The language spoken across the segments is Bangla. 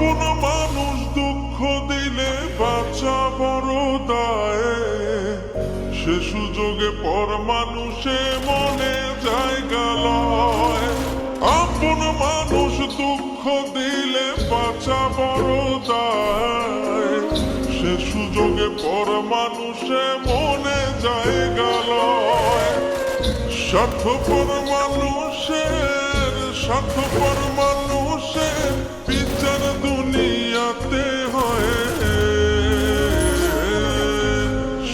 আপন মানুষ দুঃখ দিলে বাঁচা বড় দায়। সে সুযোগে পর মানুষে মনে জায়গা লয়। আপন মানুষ দুঃখ দিলে বাঁচা বড় দায়। সে সুযোগে পর মানুষে মনে জায়গা লয়। স্বার্থপর মানুষের স্বার্থপর মানুষের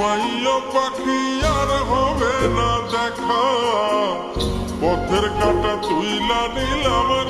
ঘুমাইও পাখি আর হবে না দেখা। পথের কাটা তুইলা নিলাম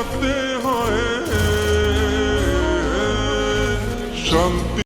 দুনিয়াতে হয় শান্তি